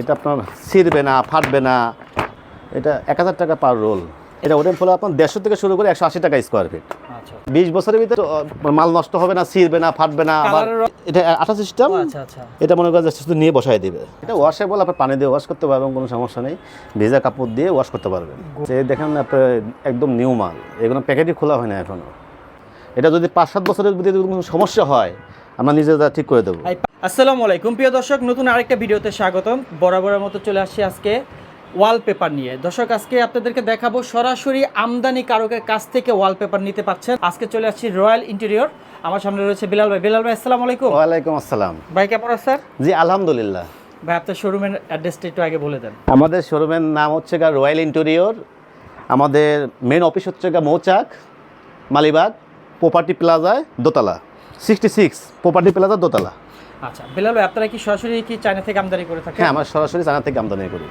এটা আপনার ছিঁড়বে না ফাটবে না। এটা এক হাজার টাকা পার রোল এটা ওটার ফলে আপনার দেড়শো থেকে শুরু করে একশো আশি টাকা স্কোয়ার ফিট আচ্ছা। বিশ বছরের ভিতরে মাল নষ্ট হবে না ছিঁড়বে না ফাটবে না আবার এটা আঠা সিস্টেম আচ্ছা আচ্ছা। এটা মনে করেন শুধু নিয়ে বসাই দিবে। এটা ওয়াশেবল আপনার পানি দিয়ে ওয়াশ করতে পারবেন কোনো সমস্যা নেই। ভেজা কাপড় দিয়ে ওয়াশ করতে পারবেন। যে দেখেন আপনার একদম নিউ মাল। এগুলো প্যাকেটই খোলা হয় না এখনও এটা যদি পাঁচ সাত বছরের ভিতরে যদি কোনো সমস্যা হয় আমরা নিজেরা ঠিক করে দেবো। আসসালামু আলাইকুম। প্রিয় দর্শক নতুন আরেকটা ভিডিওতে স্বাগতম। বরাবরের মতো চলে আসছি আজকে ওয়ালপেপার নিয়ে। দর্শক আজকে আপনাদেরকে দেখাবো সরাসরি আমদানি কারকের কাছ থেকে ওয়ালপেপার নিতে পাচ্ছেন। আজকে চলে আসছি রয়্যাল ইন্টেরিয়র আমার সামনে রয়েছে বিলাল ভাই। বিলাল ভাই আসসালামু আলাইকুম। ওয়ালাইকুম আসসালাম। ভাই কেমন আছেন? স্যার জি আলহামদুলিল্লাহ। ভাই আপনার শোরুমের অ্যাড্রেসটা একটু আগে বলে দেন। আমাদের শোরুমের নাম হচ্ছে গা রয়্যাল ইন্টেরিয়র আমাদের মেন অফিস হচ্ছে গা মৌচাক মালিবাগ প্রপার্টি প্লাজায় দোতলা। সিক্সটি সিক্স প্রপার্টি প্লাজা দোতলা। আচ্ছা বিলাল আপনারা কি সরাসরি কি চায়না থেকে আমদানি করে থাকেন? হ্যাঁ আমরা সরাসরি চায়না থেকে আমদানি করি।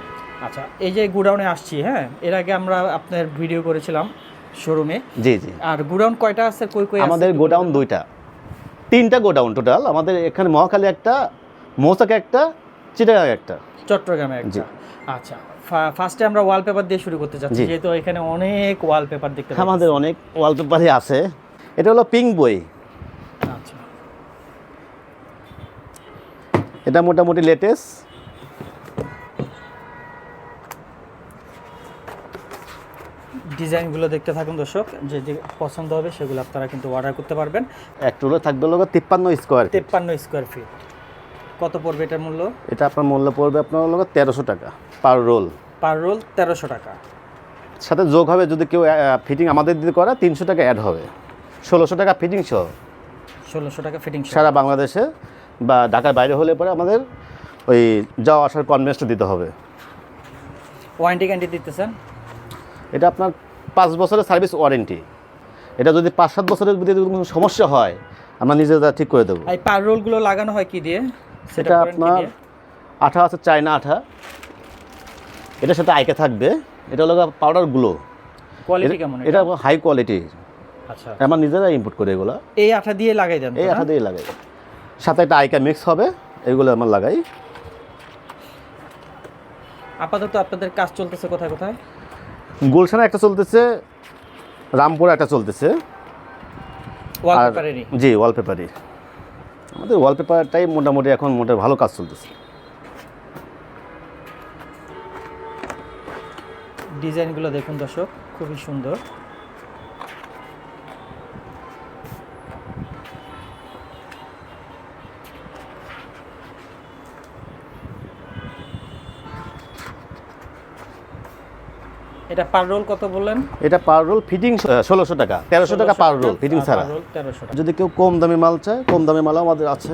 আচ্ছা এই যে গুডাউনে আসছি হ্যাঁ এর আগে আমরা আপনার ভিডিও করেছিলাম শোরুমে। জি জি। আর গুডাউন কয়টা আছে? কই কই আমাদের গোডাউন দুইটা। তিনটা গোডাউন টোটাল। আমাদের এখানে মহাখালী একটা মৌচাকে একটা চিটাগাং একটা। চট্টগ্রামে। একটা। আচ্ছা ফার্স্টে আমরা ওয়ালপেপার দিয়ে শুরু করতে যাচ্ছি যেহেতু এখানে অনেক ওয়ালপেপার দেখতে আমাদের অনেক ওয়ালপেপারই আছে। এটা হলো পিঙ্ক বই আচ্ছা এটা মোটামুটি লেটেস্ট। ডিজাইনগুলো দেখতে থাকুন দর্শক যে যে পছন্দ হবে সেগুলো আপনারা কিন্তু অর্ডার করতে পারবেন। এক টুলো থাকবে লোক তিপ্পান্ন স্কোয়ার তিপ্পান্ন স্কোয়ার ফিট কত পড়বে এটার মূল্য? এটা আপনার মূল্য পড়বে আপনার লোক তেরোশো টাকা পার রোল পার রোল তেরোশো টাকা। সাথে যোগ হবে যদি কেউ ফিটিং আমাদের দিতে করে তিনশো টাকা অ্যাড হবে। ষোলোশো টাকা ফিটিং সহ। ষোলোশো টাকা ফিটিং সারা বাংলাদেশে বা ঢাকার বাইরে হলে পরে আমাদের ওই যাওয়া আসার কনভেন্সটা দিতে হবে। ওয়ারেন্টি গ্যারান্টি দিতেছেন? এটা আপনার পাঁচ বছরের সার্ভিস ওয়ারেন্টি এটা যদি পাঁচ সাত বছরের যদি কোনো সমস্যা হয় আমরা নিজেরা ঠিক করে দেবো। এই পার রোলগুলো লাগানো হয় কি দিয়ে? সেটা আপনার আঠা আছে চায়না আঠা। এটার সাথে আইকে থাকবে। এটা হলো পাউডারগুলো কোয়ালিটি কেমন এটা হাই কোয়ালিটি আচ্ছা। আমরা নিজেরা ইম্পোর্ট করে এগুলো। এই আঠা দিয়ে লাগাই দেন এই আঠা দিয়ে লাগাই। সাথে একটা আইকা মিক্স হবে এগুলো আমার লাগাই। আপাতত আপনাদের কাজ চলতেছে কোথায় কোথায়? গুলশানে একটা চলতেছে রামপুরে একটা চলতেছে। আর জি ওয়ালপেপারই আমাদের ওয়ালপেপারটাই মোটামুটি এখন মোটামুটি ভালো কাজ চলতেছে। ডিজাইনগুলো দেখুন দর্শক খুবই সুন্দর। এটা পার রোল কত বললেন? এটা পার রোল ফিটিং ষোলোশো টাকা তেরোশো টাকা পার রোল ফিটিং ছাড়া। যদি কেউ কম দামি মাল চায় কম দামি মালও আমাদের আছে।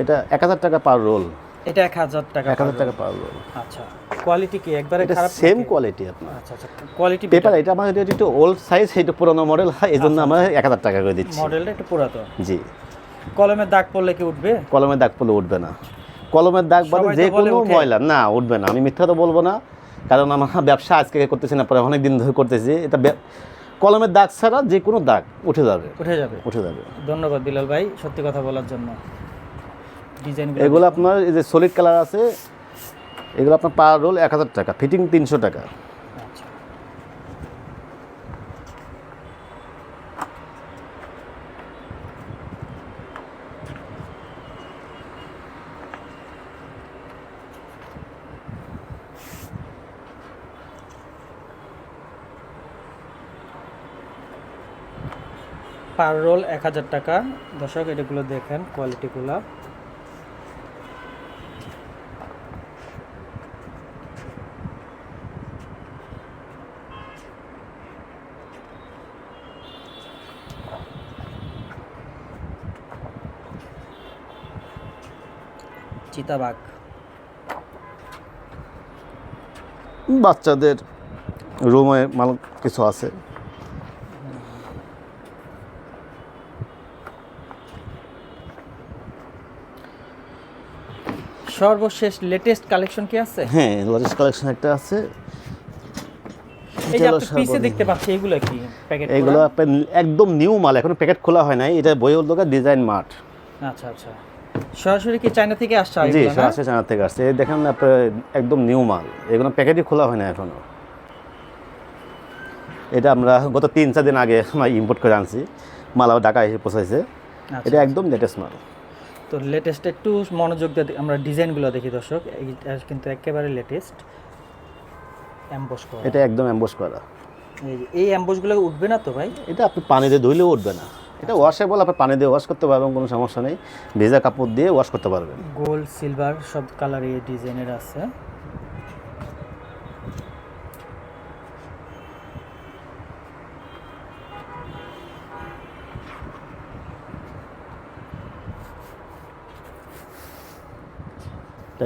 এটা এক হাজার টাকা পার রোল। এটা এক হাজার টাকা এক হাজার টাকা পার রোল। আচ্ছা কোয়ালিটি কি? একবারে খারাপ সেম কোয়ালিটি আপনার। আচ্ছা আচ্ছা কোয়ালিটি পেপার এটা আমাদের একটু ওল্ড সাইজ এটা পুরোনো মডেল হয় এই জন্য আমরা এক হাজার টাকা করে দিচ্ছি। মডেলটা একটু পুরাতন। জি। কলমের দাগ পড়লে কি উঠবে? কলমের দাগ পড়লে উঠবে না। কলমের দাগ বাদে যে কোনো ময়লা না উঠবে না। আমি মিথ্যা তো বলব না। কারণ আমার ব্যবসা আজকে করতেছি না পরে অনেক দিন ধরে করতেছি। এটা কলমের দাগ ছাড়া যে কোনো দাগ উঠে যাবে। উঠে যাবে। উঠে যাবে। ধন্যবাদ বিলাল ভাই সত্যি কথা বলার জন্য। ডিজাইন এগুলো আপনার এই যে সলিড কালার আছে এগুলো আপনার পাওয়ার রোল এক হাজার টাকা ফিটিং তিনশো টাকা আচ্ছা পার রোল এক হাজার টাকা। দর্শক, এটাগুলো দেখেন কোয়ালিটিগুলো। চিতাবাঘ। বাচ্চাদের রুমে মাল কিছু আছে। সর্বশেষ লেটেস্ট কালেকশন কি আছে? হ্যাঁ লরিস কালেকশন একটা আছে। পিসে দেখতে পাচ্ছি এগুলো কি প্যাকেট এগুলো একদম নিউ মাল এখন প্যাকেট খোলা হয় নাই। এটা বই হল ডিজাইন মাঠ। আচ্ছা আচ্ছা। সরাসরি কি চায়না থেকে আসছে জি? সরাসরি চায়না থেকে আসছে। এই দেখেন আপনার একদম নিউ মাল। এগুলো প্যাকেটই খোলা হয় না এখনও। এটা আমরা গত তিন চার দিন আগে ইম্পোর্ট করে আনছি। মাল আবার ঢাকা এসে পৌঁছাইছে। আচ্ছা। এটা একদম লেটেস্ট মাল। তো লেটেস্ট একটু মনোযোগ দিয়ে আমরা ডিজাইনগুলো দেখি দর্শক। এটা কিন্তু একেবারে লেটেস্ট অ্যাম্বস করা। এটা একদম অ্যাম্বোস করা। এই অ্যাম্বসগুলো উঠবে না তো ভাই? এটা আপনি পানি দিয়ে ধুইলেও উঠবে না। এটা ওয়াশেবল আপনি পানি দিয়ে ওয়াশ করতে পারবেন কোনো সমস্যা নেই। ভেজা কাপড় দিয়ে ওয়াশ করতে পারবেন। গোল্ড সিলভার সব কালার এই ডিজাইনের আছে।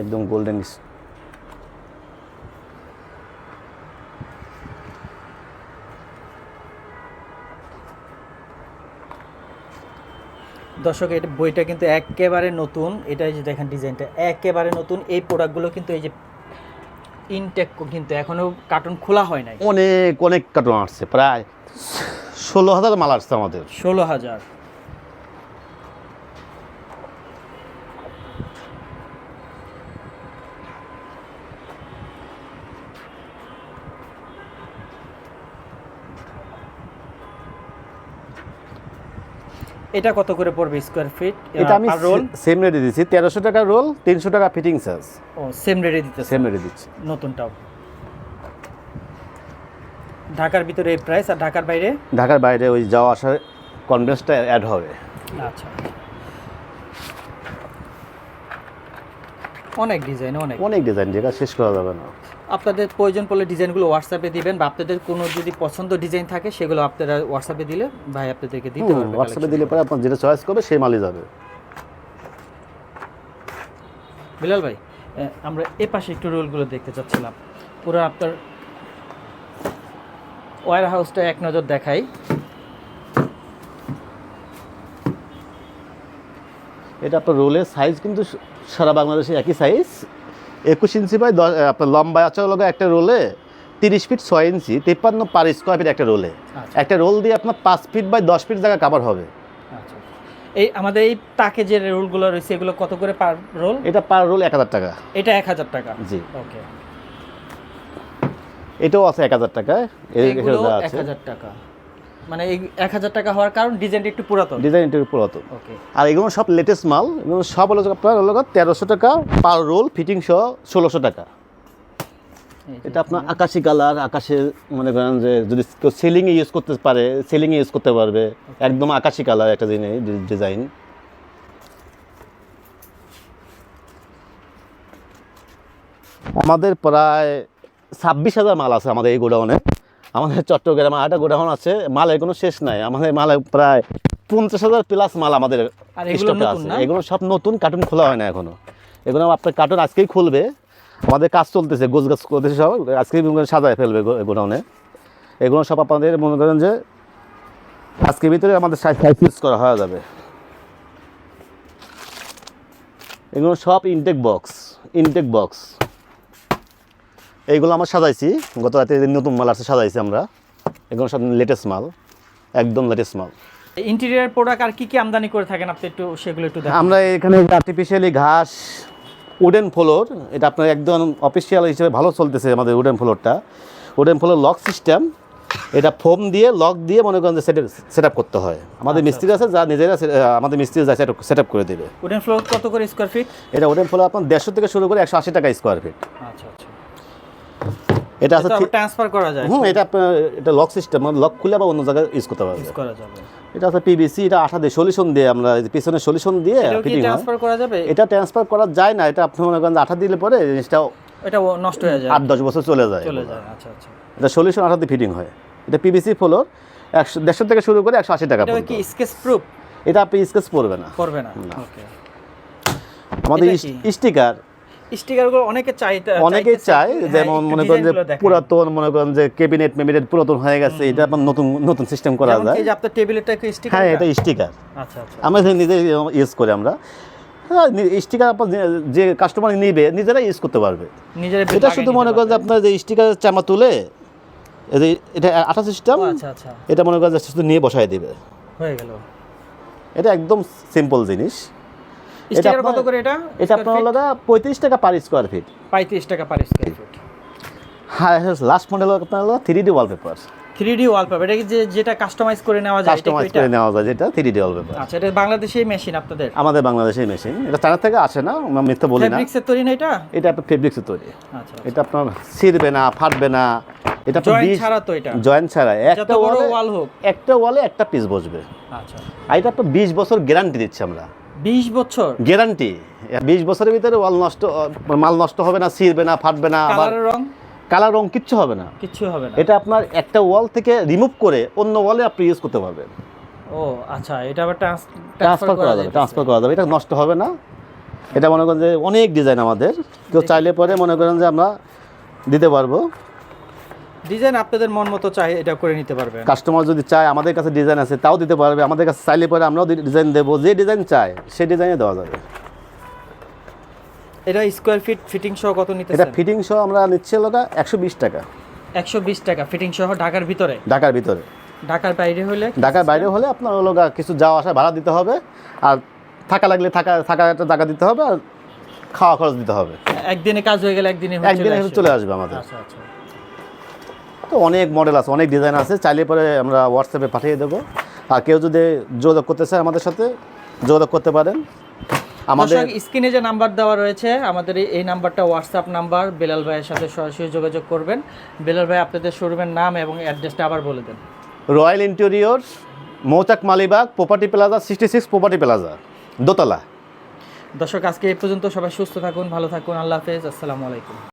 একদম গোল্ডেন দর্শক এটা বইটা কিন্তু একেবারে নতুন। এটা যে দেখেন ডিজাইনটা একেবারে নতুন। এই প্রোডাক্টগুলো কিন্তু এই যে ইনটেক কিন্তু এখনও কার্টুন খোলা হয় নাই। অনেক অনেক কার্টুন আসছে প্রায় ষোলো হাজার মাল আসছে আমাদের। ষোলো হাজার। এটা কত করে পড়বে স্কোয়ার ফিট এটা আমি রোল সেম রেটে দিচ্ছি তেরোশো টাকা রোল তিনশো টাকা ফিটিং চার্জ ও সেম রেটে দিতেছে? সেম রেটে দিচ্ছি। নতুনটাও। ঢাকার ভিতরে এই প্রাইস আর ঢাকার বাইরে? ঢাকার বাইরে ওই যাওয়া আসার কনভেন্সটা অ্যাড হবে। আচ্ছা। অনেক ডিজাইন অনেক। অনেক ডিজাইন যেটা শেষ করা যাবে না। আপনাদের প্রয়োজন পড়লে ডিজাইনগুলো হোয়াটসঅ্যাপে দিবেন বা আপনাদের কোনো যদি পছন্দ ডিজাইন থাকে সেগুলো আপনারা হোয়াটসঅ্যাপে দিলে ভাই আপনাদেরকে দিতে পারবে হোয়াটসঅ্যাপে দিলে পরে আপনার যেটা চয়েস করবে সেই মালই যাবে। বিলাল ভাই আমরা এ পাশে একটু রোলগুলো দেখতে চাচ্ছিলাম। পুরো আপনার ওয়ার হাউসটা এক নজর দেখাই। এটা আপনার রোলের সাইজ কিন্তু সারা বাংলাদেশে একই সাইজ একুশ ইঞ্চি বাই দশ আপনার লম্বা আছে লগে একটা রোলে তিরিশ ফিট ছয় ইঞ্চি তিপ্পান্ন পার স্কোয়ার ফিট একটা রোলে। আচ্ছা। একটা রোল দিয়ে আপনার পাঁচ ফিট বাই দশ ফিট জায়গা কাভার হবে। আচ্ছা। এই আমাদের এই তাকে যে রোলগুলো রয়েছে এগুলো কত করে পার রোল? এটা পার রোল এক হাজার টাকা। এটা এক হাজার টাকা? জি। ওকে। এটাও আছে এক হাজার টাকা এক হাজার টাকা। মানে এই এক হাজার টাকা হওয়ার কারণ ডিজাইনটা একটু পুরাতন? ডিজাইন একটু পুরাতন। ওকে আর এগুলো সব লেটেস্ট মাল এগুলো সব হলো আপনার হলো তেরোশো টাকা পার রোল ফিটিং সহ ষোলোশো টাকা। এটা আপনার আকাশি কালার আকাশে মনে করেন যে যদি কেউ সেলিংয়ে ইউজ করতে পারে সেলিংয়ে ইউজ করতে পারবে। একদম আকাশি কালার একটা জিনিস ডিজাইন আমাদের প্রায় ছাব্বিশ হাজার মাল আছে আমাদের এই গোডাউনে। আমাদের চট্টগ্রামে আরেকটা গোডাউন আছে মালের কোনো শেষ নাই। আমাদের মালে প্রায় পঞ্চাশ হাজার প্লাস মাল আমাদের এগুলো স্টকে আছে। এগুলো সব নতুন কার্টুন খোলা হয় না এখনও। এগুলো আপনার কার্টুন আজকেই খুলবে। আমাদের কাজ চলতেছে গোছ গাছ করতেছে সব। আজকেই সাজায় ফেলবে গোডাউনে। এগুলো সব আপনাদের মনে করেন যে আজকের ভিতরে আমাদের সাইজ ইউজ করা হয়ে যাবে। এগুলো সব ইনটেক বক্স ইনটেক বক্স এইগুলো আমরা সাজাইছি। গত রাতে যে নতুন মাল আছে সাজাইছি আমরা। এগুলো সব লেটেস্ট মাল। একদম লেটেস্ট মাল। ইন্টেরিয়ার প্রোডাক্ট আর কি কি আমদানি করে থাকেন আপনি একটু সেগুলো একটু আমরা এখানে আর্টিফিশিয়ালি ঘাস উডেন ফ্লোর এটা আপনার একদম অফিসিয়াল হিসেবে ভালো চলতেছে আমাদের উডেন ফ্লোরটা উডেন ফ্লোর লক সিস্টেম এটা ফোম দিয়ে লক দিয়ে মনে করেন যে সেট আপ করতে হয়। আমাদের মিস্ত্রি আছে যা নিজেরা আমাদের মিস্ত্রি যা সেট আপ করে দেবে। উডেন ফ্লোর কত করে স্কোয়ার ফিট এটা উডেন ফ্লোর আপনার দেড়শো থেকে শুরু করে একশো আশি টাকা স্কোয়ার ফিট আচ্ছা আচ্ছা। এটা আছে ট্রান্সফার করা যায় হুম এটা এটা লক সিস্টেম মানে লক খুলে বা অন্য জায়গায় ইউজ করতে পারবে। ইউজ করা যাবে। এটা আছে পিবিসি এটা আঠা দিয়ে সলিউশন দিয়ে আমরা পিছনে সলিউশন দিয়ে ফিটিং ট্রান্সফার করা যাবে? এটা ট্রান্সফার করা যায় না এটা আপনি মনে করেন আঠা দিলে পরে জিনিসটা এটা নষ্ট হয়ে যায়। আট দশ বছর চলে যায়। চলে যায় আচ্ছা আচ্ছা। এটা সলিউশন আঠা দিয়ে ফিটিং হয়। এটা পিবিসি ফ্লোর একশো দেড়শো থেকে শুরু করে একশো আশি টাকা এটা কি স্কেচ প্রুফ এটা আপনি স্কেচ পড়বে না। করবে না ওকে আমাদের স্টিকার স্টিকারগুলো অনেকে চাই অনেকে চায় যেমন হ্যাঁ, মনে করেন যে পুরাতন মনে করেন যে ক্যাবিনেট মেবিনেট পুরাতন হয়ে গেছে এটা আপনার নতুন নতুন সিস্টেম করা যায়। যে আপনার টেবিলেরটা কি স্টিকার হ্যাঁ এটা স্টিকার আচ্ছা আচ্ছা। আমরা নিজে ইউজ করি আমরা। হ্যাঁ স্টিকার আপনার যে- কাস্টমার নিবে নিজেরাই ইউজ করতে পারবে। নিজের এটা শুধু মনে করেন যে আপনার যে স্টিকার চামা তুলে এই এটা আঠা সিস্টেম আচ্ছা আচ্ছা। এটা মনে করেন যে শুধু নিয়ে বসায় দিবে। হয়ে গেল। এটা একদম সিম্পল জিনিস। স্টিকার কত করে এটা? এটা আপনার পঁয়ত্রিশ টাকা পার স্কোয়ার ফিট পঁয়ত্রিশ টাকা পার স্কোয়ার ফুট হ্যাঁ লাস্ট মডেল আপনার হলো three D wallpaper three D wallpaper এটা কি যে যেটা কাস্টমাইজ করে নেওয়া যায় এটা কাস্টমাইজ করে নেওয়া যায় যেটা থ্রি ডি ওয়ালপেপার আচ্ছা এটা বাংলাদেশি মেশিন আপনাদের? আমাদের মেশিন এটা চায়না থেকে আসে না আমরা মিথ্যে বলি না। ফেব্রিক্সের তৈরি না এটা? এটা আপনার ফেব্রিক্সের তৈরি। আচ্ছা এটা আপনার ছিঁড়বে না ফাটবে না। এটা জয়েন্ট ছাড়া তো এটা। জয়েন্ট ছাড়া। একটা ওয়াল হোক। একটা ওয়ালে একটা পিস বসবে। আচ্ছা। এটা আপনার বিশ বছর গ্যারান্টি দিচ্ছি আমরা। বিশ বছর? গ্যারান্টি। বিশ বছরের ভিতরে ওয়াল নষ্ট মাল নষ্ট হবে না ছিঁড়বে না ফাটবে না আবার রং? কালার রং কিচ্ছু হবে না। কিচ্ছু হবে না। এটা আপনার একটা ওয়াল থেকে রিমুভ করে অন্য ওয়ালে আপনি ইউজ করতে পারবেন। ও আচ্ছা এটা আবার ট্রান্সফার করা যাবে ট্রান্সফার করা যাবে। এটা নষ্ট হবে না। এটা মনে করেন যে অনেক ডিজাইন আমাদের। কেউ চাইলে পরে মনে করেন যে আমরা দিতে পারব। ডিজাইন আপনাদের মন মতো চাই এটা করে নিতে পারবেন। কাস্টমার যদি চায় আমাদের কাছে ডিজাইন আছে তাও দিতে পারবে। আমাদের কাছে চাইলে পরে আমরাও ডিজাইন দেবো। যে ডিজাইন চায় সেই ডিজাইনে দেওয়া যাবে। এটা স্কোয়ার ফিট ফিটিং সহ কত নিতে এটা ফিটিং সহ আমরা নিচ্ছি লোকা একশো বিশ টাকা। একশো বিশ টাকা ফিটিং সহ ঢাকার ভিতরে? ঢাকার ভিতরে। ঢাকার বাইরে হলে? ঢাকার বাইরে হলে আপনার হলো কিছু যাওয়া আসা ভাড়া দিতে হবে। আর থাকা লাগলে থাকা থাকা একটা টাকা দিতে হবে আর খাওয়া খরচ দিতে হবে। একদিনে কাজ হয়ে গেলে একদিনে একদিনে চলে আসবে আমাদের। আচ্ছা আচ্ছা। তো অনেক মডেল আছে অনেক ডিজাইন আছে। চাইলে পরে আমরা হোয়াটসঅ্যাপে পাঠিয়ে দেবো। আর কেউ যদি যোগাযোগ করতে চায় আমাদের সাথে যোগাযোগ করতে পারেন। আমাদের স্ক্রিনে যে নাম্বার দেওয়া রয়েছে আমাদের এই- এই নাম্বারটা হোয়াটসঅ্যাপ নাম্বার বেলাল ভাইয়ের সাথে সরাসরি যোগাযোগ করবেন। বেলাল ভাই আপনাদের শোরুমের নাম এবং অ্যাড্রেসটা আবার বলে দেন। Royal Interior Mouchak Malibagh property plaza sixty six property plaza দোতলা। দর্শক আজকে এই পর্যন্ত সবাই সুস্থ থাকুন ভালো থাকুন আল্লাহ হাফেজ আসসালামু আলাইকুম।